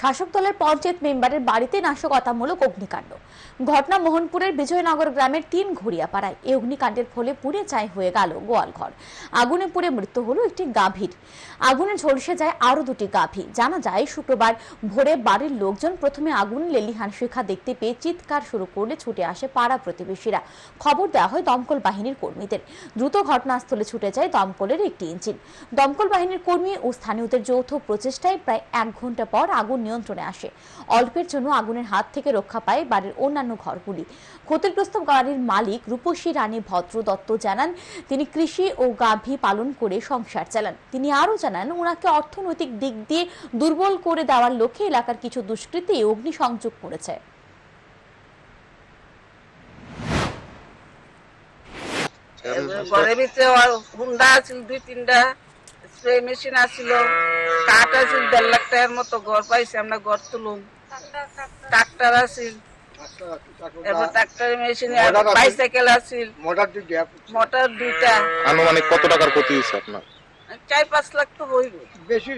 শাসক দলের পঞ্চায়েত মেম্বারের বাড়িতে নাশকতামূলক অগ্নিকাণ্ড। ঘটনা মোহনপুরের বিজয়নগর গ্রামের তিন ঘড়িয়াপাড়ায়। এই অগ্নিকাণ্ডের ফলে পুড়ে ছাই হয়ে গেল গোয়ালঘর। আগুনে পুড়ে মৃত্যু হলো একটি গাভীর। আগুনে ঝলসে যায় আরও দুটি গাভী। জানা যায়, শুক্রবার ভোরে বাড়ির লোকজন প্রথমে আগুন, লেলিহান শিখা দেখতে পেয়ে চিৎকার শুরু করলে ছুটে আসে পাড়া প্রতিবেশীরা। খবর দেওয়া হয় দমকল বাহিনীর কর্মীদের। দ্রুত ঘটনাস্থলে ছুটে যায় দমকলের একটি ইঞ্জিন। দমকল বাহিনীর কর্মী ও স্থানীয়দের যৌথ প্রচেষ্টায় প্রায় এক ঘণ্টা পর আগুন নিয়ন্ত্রণে আসে। অল্পের জন্য আগুনের হাত থেকে রক্ষা পায় বাড়ির অন্যান্য ঘরগুলি। ক্ষতিগ্রস্ত গাড়ির মালিক রূপসী রানী ভদ্র দত্ত জানান, তিনি কৃষি ও গাভী পালন করে সংসার চালান। তিনি আরও জানান ওনাকে অর্থনৈতিক দিক দিয়ে দুর্বল করে দেওয়ার লক্ষ্যে এলাকার কিছু দুষ্কৃতী অগ্নিসংযোগ করেছে। ঘরের ভিতরে হুন্ডা আছিল দুই তিনটা। স্প্রে মেশিন আসিল। কাঠ আসিল দেড় লাখ টাকার মতো ঘর পাইছি আমরা ঘর তুলুম। ট্রাক্টর আছিল। এবার ট্রাক্টর মেশিন বাইসাইকেল আছিল। মোটর দিক মোটর দুইটা। আনুমানিক কত টাকার ক্ষতি হয়েছে আপনার? চার পাঁচ লাখ তো হইব বেশি।